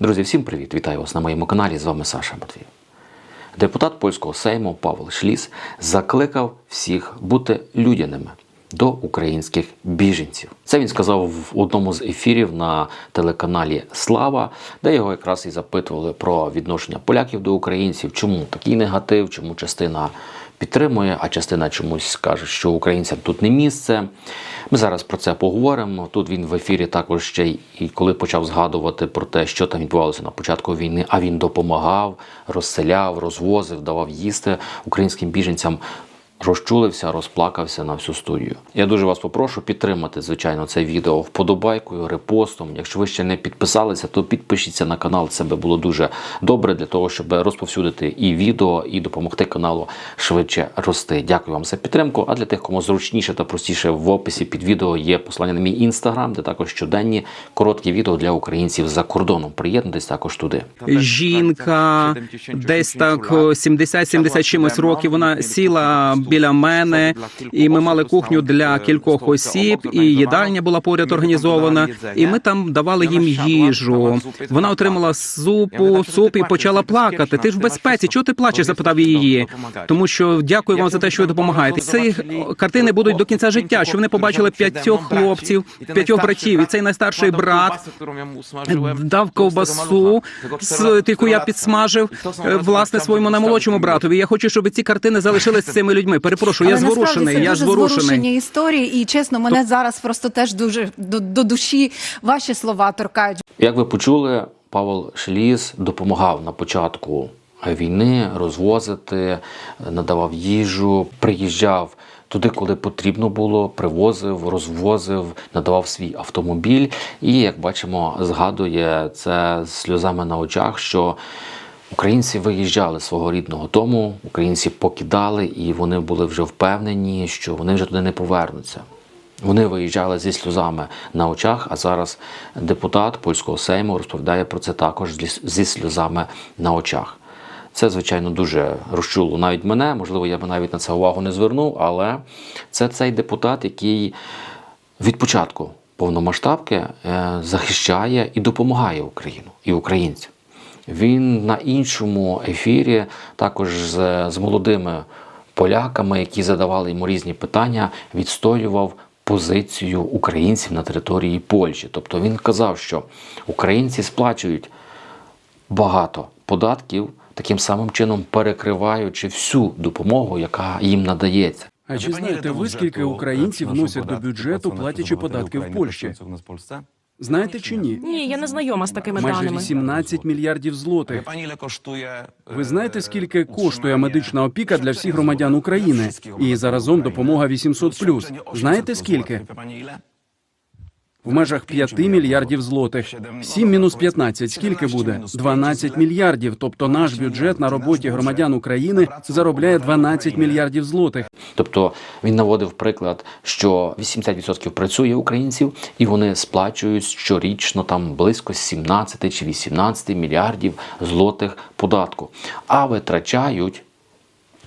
Друзі, всім привіт! Вітаю вас на моєму каналі. З вами Саша Матвій. Депутат польського сейму Павел Шліс закликав всіх бути людяними до українських біженців. Це він сказав в одному з ефірів на телеканалі Слава, де його якраз і запитували про відношення поляків до українців, чому такий негатив, чому частина підтримує, а частина чомусь каже, що українцям тут не місце. Ми зараз про це поговоримо. Тут він в ефірі також ще й коли почав згадувати про те, що там відбувалося на початку війни, а він допомагав, розселяв, розвозив, давав їсти українським біженцям. Розчулився, розплакався на всю студію. Я дуже вас попрошу підтримати, звичайно, це відео вподобайкою, репостом. Якщо ви ще не підписалися, то підпишіться на канал. Це би було дуже добре для того, щоб розповсюдити і відео, і допомогти каналу швидше рости. Дякую вам за підтримку. А для тих, кому зручніше та простіше в описі під відео є посилання на мій інстаграм, де також щоденні короткі відео для українців за кордоном. Приєднуйтесь також туди. жінка десь так 70-70 чимось років. Вона сіла біля мене, і ми мали кухню для кількох осіб, і їдальня була поряд організована. І ми там давали їм їжу. Вона отримала супу, суп і почала плакати. Ти ж в безпеці. Чого ти плачеш? запитав її. Тому що дякую вам за те, що ви допомагаєте. Ці картини будуть до кінця життя, що вони побачили п'ятьох хлопців, п'ятьох братів, і цей найстарший брат дав ковбасу, яку я підсмажив е, власне своєму наймолодшому братові. Я хочу, щоб ці картини залишились з цими людьми. Перепрошую, я Але зворушений. це Я дуже зворушений. історії, і чесно, мене зараз просто теж дуже до, до душі ваші слова торкають. Як ви почули, Павел Шліс допомагав на початку війни розвозити, надавав їжу, приїжджав туди, коли потрібно було, привозив, розвозив, надавав свій автомобіль. І, як бачимо, згадує це з сльозами на очах, що Українці виїжджали з свого рідного дому, українці покидали, і вони були вже впевнені, що вони вже туди не повернуться. Вони виїжджали зі сльозами на очах, а зараз депутат польського сейму розповідає про це також зі- сльозами на очах. Це, звичайно, дуже розчуло навіть мене. Можливо, я би навіть на це увагу не звернув, але це цей депутат, який від початку повномасштабки е, захищає і допомагає Україну і українцям. Він на іншому ефірі, також з, з молодими поляками, які задавали йому різні питання, відстоював позицію українців на території Польщі. Тобто він казав, що українці сплачують багато податків, таким самим чином перекриваючи всю допомогу, яка їм надається. А чи знаєте ви, скільки українців вносять до бюджету, платячи податки в Польщі? Знаєте чи ні? Ні, я не знайома з такими Майже даними. 18 мільярдів злотих. Ви знаєте, скільки коштує медична опіка для всіх громадян України? І заразом допомога 800+. Знаєте скільки? В межах 5 мільярдів злотих. 7 мінус 15 скільки буде? 12 мільярдів. Тобто наш бюджет на роботі громадян України заробляє 12 мільярдів злотих. Тобто він наводив приклад, що 80% працює українців, і вони сплачують щорічно там близько 17 чи 18 мільярдів злотих податку, а витрачають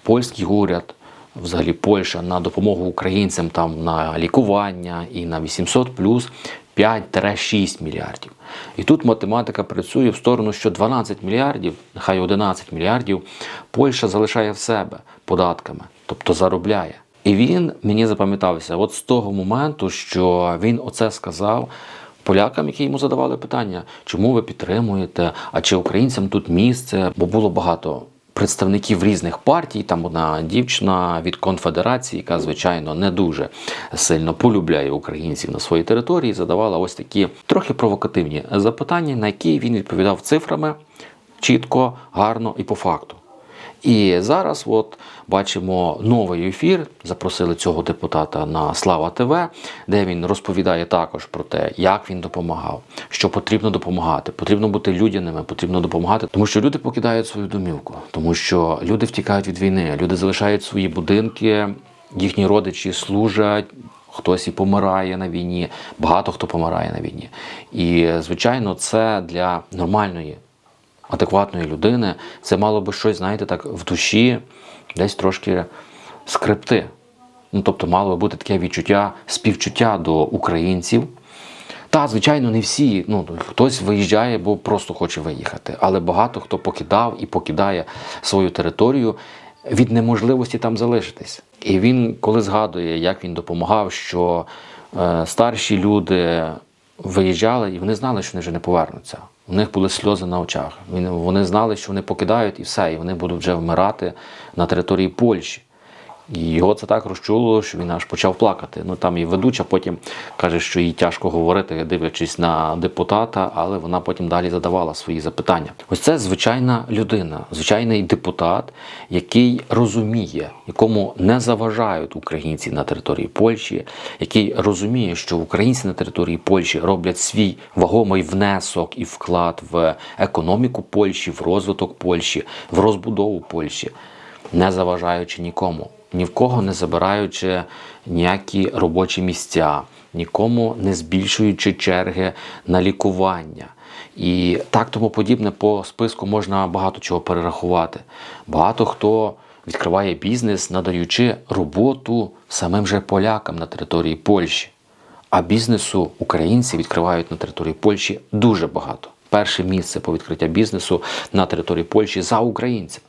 польський уряд. Взагалі Польща на допомогу українцям там на лікування і на 800 плюс 5-6 мільярдів. І тут математика працює в сторону, що 12 мільярдів, нехай 11 мільярдів, Польща залишає в себе податками, тобто заробляє. І він мені запам'ятався от з того моменту, що він оце сказав полякам, які йому задавали питання, чому ви підтримуєте, а чи українцям тут місце, бо було багато представників різних партій. Там одна дівчина від конфедерації, яка звичайно не дуже сильно полюбляє українців на своїй території, задавала ось такі трохи провокативні запитання, на які він відповідав цифрами чітко, гарно і по факту. І зараз, от бачимо новий ефір. Запросили цього депутата на Слава ТВ, де він розповідає також про те, як він допомагав, що потрібно допомагати. Потрібно бути людяними, потрібно допомагати, тому що люди покидають свою домівку, тому що люди втікають від війни, люди залишають свої будинки, їхні родичі служать. Хтось і помирає на війні, багато хто помирає на війні. І, звичайно, це для нормальної адекватної людини, це мало би щось, знаєте, так в душі десь трошки скрипти. Ну, тобто, мало би бути таке відчуття, співчуття до українців, Та, звичайно, не всі. Ну, хтось виїжджає, бо просто хоче виїхати. Але багато хто покидав і покидає свою територію від неможливості там залишитись. І він, коли згадує, як він допомагав, що е, старші люди виїжджали, і вони знали, що вони вже не повернуться. У них були сльози на очах. Вони знали, що вони покидають і все, і вони будуть вже вмирати на території Польщі. Його це так розчулило, що він аж почав плакати. Ну там і ведуча потім каже, що їй тяжко говорити, дивлячись на депутата, але вона потім далі задавала свої запитання. Ось це звичайна людина, звичайний депутат, який розуміє, якому не заважають українці на території Польщі, який розуміє, що українці на території Польщі роблять свій вагомий внесок і вклад в економіку Польщі, в розвиток Польщі, в розбудову Польщі не заважаючи нікому, ні в кого не забираючи ніякі робочі місця, нікому не збільшуючи черги на лікування. І так тому подібне по списку можна багато чого перерахувати. Багато хто відкриває бізнес, надаючи роботу самим же полякам на території Польщі. А бізнесу українці відкривають на території Польщі дуже багато. Перше місце по відкриття бізнесу на території Польщі за українцями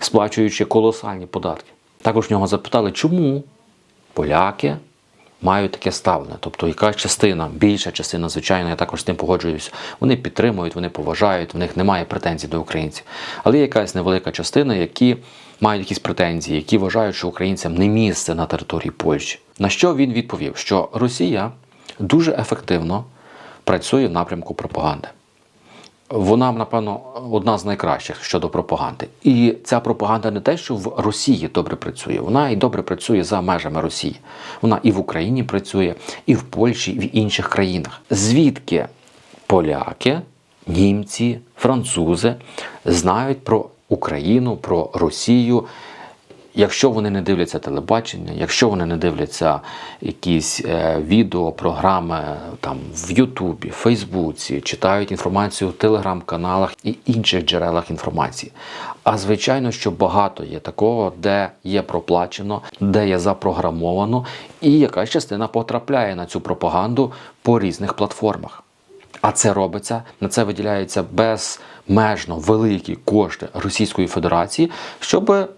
сплачуючи колосальні податки. Також в нього запитали, чому поляки мають таке ставлення. Тобто, яка частина, більша частина, звичайно, я також з тим погоджуюся. Вони підтримують, вони поважають, в них немає претензій до українців. Але є якась невелика частина, які мають якісь претензії, які вважають, що українцям не місце на території Польщі. На що він відповів, що Росія дуже ефективно працює в напрямку пропаганди. Вона, напевно, одна з найкращих щодо пропаганди. І ця пропаганда не те, що в Росії добре працює, вона і добре працює за межами Росії. Вона і в Україні працює, і в Польщі, і в інших країнах. Звідки поляки, німці, французи знають про Україну, про Росію, Якщо вони не дивляться телебачення, якщо вони не дивляться якісь е, відео, програми там в Ютубі, Фейсбуці, читають інформацію в телеграм-каналах і інших джерелах інформації. А звичайно, що багато є такого, де є проплачено, де є запрограмовано, і якась частина потрапляє на цю пропаганду по різних платформах. А це робиться, на це виділяються безмежно великі кошти Російської Федерації, щоб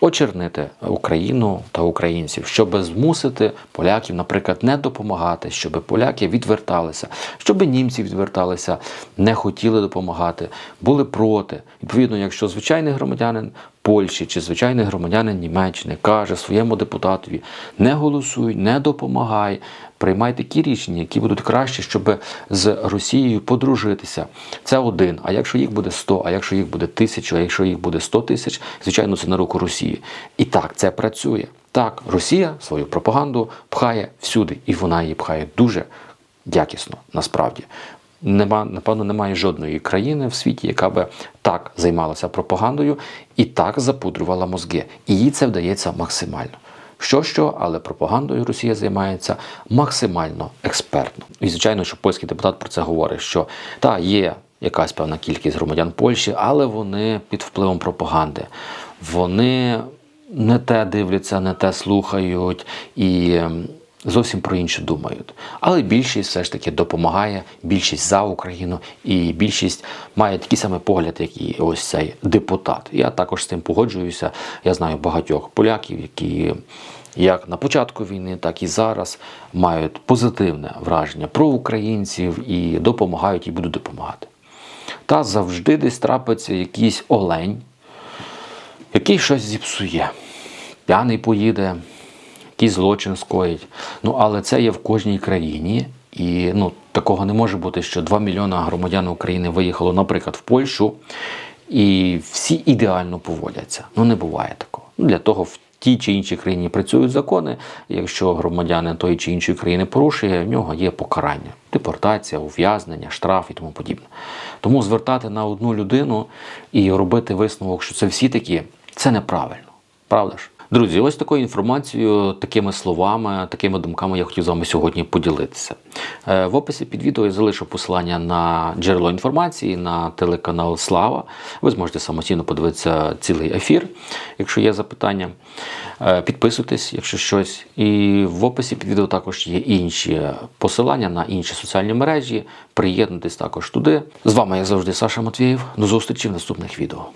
очернити Україну та українців, щоб змусити поляків, наприклад, не допомагати, щоб поляки відверталися, щоб німці відверталися, не хотіли допомагати, були проти. Відповідно, якщо звичайний громадянин Польщі чи звичайний громадянин Німеччини каже своєму депутатові: не голосуй, не допомагай, приймай такі рішення, які будуть краще, щоб з Росією подружитися. Це один. А якщо їх буде 100, а якщо їх буде тисячу, а якщо їх буде 100 тисяч, звичайно, це на руку Росії. І так це працює. Так, Росія свою пропаганду пхає всюди, і вона її пхає дуже якісно, насправді. Нема, напевно, немає жодної країни в світі, яка би так займалася пропагандою і так запудрювала мозги. І їй це вдається максимально. Що що, але пропагандою Росія займається максимально експертно. І звичайно, що польський депутат про це говорить: що та є якась певна кількість громадян Польщі, але вони під впливом пропаганди. Вони не те дивляться, не те слухають і ем, зовсім про інше думають. Але більшість все ж таки допомагає, більшість за Україну, і більшість має такий самий погляд, як і ось цей депутат. Я також з цим погоджуюся. Я знаю багатьох поляків, які як на початку війни, так і зараз мають позитивне враження про українців і допомагають і будуть допомагати. Та завжди десь трапиться якийсь олень, який щось зіпсує. П'яний поїде, якийсь злочин скоїть. Ну, але це є в кожній країні. І ну, такого не може бути, що 2 мільйона громадян України виїхало, наприклад, в Польщу, і всі ідеально поводяться. Ну, не буває такого. Ну, для того в тій чи іншій країні працюють закони. Якщо громадянин тої чи іншої країни порушує, в нього є покарання, депортація, ув'язнення, штраф і тому подібне. Тому звертати на одну людину і робити висновок, що це всі такі, це неправильно. Правда ж? Друзі, ось такою інформацією, такими словами, такими думками я хотів з вами сьогодні поділитися. Е, В описі під відео я залишу посилання на джерело інформації на телеканал Слава. Ви зможете самостійно подивитися цілий ефір, якщо є запитання. Е, Підписуйтесь, якщо щось. І в описі під відео також є інші посилання на інші соціальні мережі. Приєднуйтесь також туди. З вами, як завжди, Саша Матвієв. До зустрічі в наступних відео.